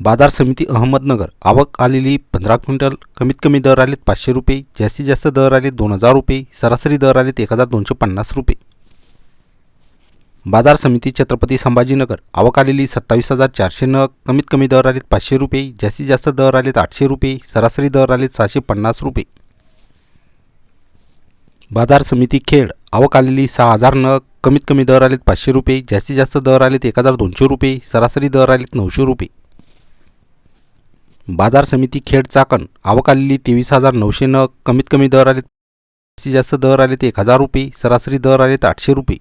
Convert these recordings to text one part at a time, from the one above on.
बाजार समिती अहमदनगर. आवक आलेली पंधरा क्विंटल कमीत कमी दर आलेत पाचशे रुपये जास्तीत जास्त दर आले दोन हजार रुपये सरासरी दर आलेत एक हजार दोनशे पन्नास रुपये. बाजार समिती छत्रपती संभाजीनगर. आवक आलेली सत्तावीस हजार चारशे नग कमीत कमी दर आलेत पाचशे रुपये जास्तीत जास्त दर आलेत आठशे रुपये सरासरी दर आलेत सहाशे पन्नास रुपये. बाजार समिती खेड. आवक आलेली सहा हजार नग कमीत कमी दर आलेत पाचशे रुपये जास्तीत जास्त दर आलेत एक हजार दोनशे रुपये सरासरी दर आलेत नऊशे रुपये. बाजार समिती खेड चाकण. आवक आलेली तेवीस हजार नऊशे नग कमीत कमी दर आलेत जास्तीत जास्त दर आलेत एक हजार रुपये सरासरी दर आलेत आठशे रुपये.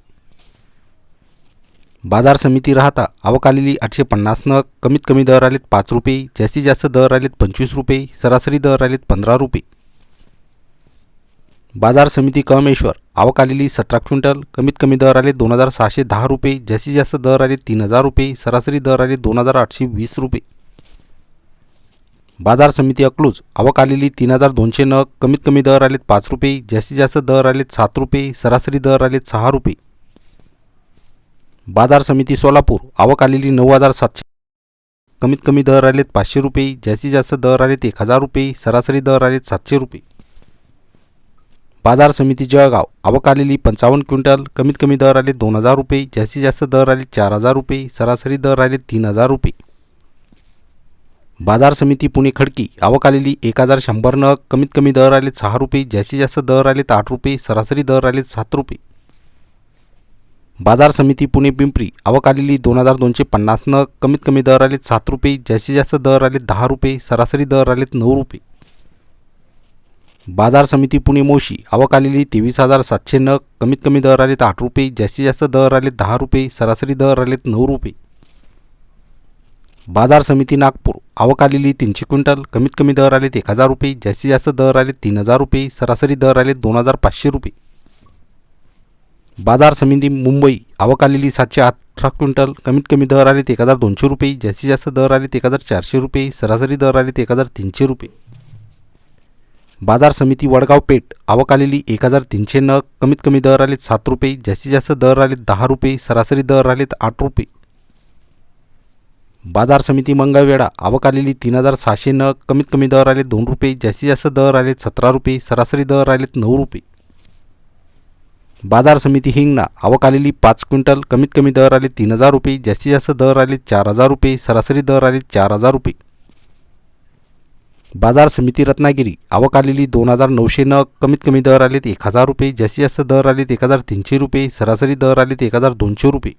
बाजार समिती राहता आवक आलेली आठशे पन्नास नग कमीत कमी दर आलेत पाच रुपये जास्तीत जास्त दर आलेत पंचवीस रुपये सरासरी दर आलेत पंधरा रुपये. बाजार समिती कमेश्वर आवक आलेली सतरा क्विंटल कमीत कमी दर आले दोन हजार सहाशे दहा रुपये जास्तीत जास्त दर आले तीन हजार रुपये सरासरी दर आले दोन हजार आठशे वीस रुपये. बाजार समिती अकलूज. आवक आलेली तीन हजार दोनशे नग कमीत कमी दर आलेत पाच रुपये जास्तीत जास्त दर आलेत सात रुपये सरासरी दर आलेत सहा रुपये. बाजार समिती सोलापूर. आवक आलेली नऊ हजार सातशे. कमीत कमी दर आलेत पाचशे रुपये जास्तीत जास्त दर आलेत एक हजार रुपये सरासरी दर आलेत सातशे रुपये. बाजार समिती जळगाव. आवक आलेली पंचावन्न क्विंटल कमीत कमी दर आले दोन हजार रुपये जास्तीत जास्त दर आले चार हजार रुपये सरासरी दर आले तीन हजार रुपये. बाजार समिती पुणे खडकी आवक आलेली एक हजार शंभर नग कमीत कमी दर आले सहा रुपये जास्तीत जास्त दर आलेत आठ रुपये सरासरी दर आले सात रुपये. बाजार समिती पुणे पिंपरी आवक आलेली दोन हजार दोनशे पन्नास नग कमीत कमी दर आलेत सात रुपये जास्तीत जास्त दर आलेत दहा रुपये सरासरी दर आलेत नऊ रुपये. बाजार समिती पुणे मोशी आवक आलेली तेवीस हजार सातशे नग कमीत कमी दर आलेत आठ रुपये जास्तीत जास्त दर आलेत दहा रुपये सरासरी दर आलेत नऊ रुपये. बाजार समिती नागपूर. आवक आलेली तीनशे क्विंटल कमीत कमी दर आलेत एक हजार रुपये जास्तीत जास्त दर आलेत तीन हजार रुपये सरासरी दर आलेत दोन हजार पाचशे रुपये. बाजार समिती मुंबई आवक आलेली सातशे अठरा क्विंटल कमीत कमी दर आलेत एक हजार दोनशे रुपये जास्तीत जास्त दर आलेत एक हजार चारशे रुपये सरासरी दर आलेत एक हजार तीनशे रुपये. बाजार समिती वडगाव पेठ आवक आलेली एक हजार तीनशे नग कमीत कमी दर आलेत सात रुपये जास्तीत जास्त दर आलेत दहा रुपये सरासरी दर आलेत आठ रुपये. बाजार समिती मंगळवेढा आवक आलेली तीन हजार सहाशे नग कमीत कमी दर आले दोन रुपये. जास्तीत जास्त दर आलेत सतरा रुपये. सरासरी दर आलेत नऊ रुपये. बाजार समिती हिंगणा. आवक आलेली पाच क्विंटल. कमीत कमी दर आले तीन हजार रुपये. जास्तीत जास्त दर आले चार हजार रुपये. सरासरी दर आले चार हजार रुपये. बाजार समिती रत्नागिरी. आवक आलेली दोन हजार नऊशे नग कमीत कमी दर आलेत एक हजार रुपये. जास्तीत जास्त दर आलेत एक हजार तीनशे रुपये. सरासरी दर आलेत एक हजार दोनशे रुपये.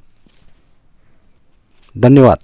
धन्यवाद.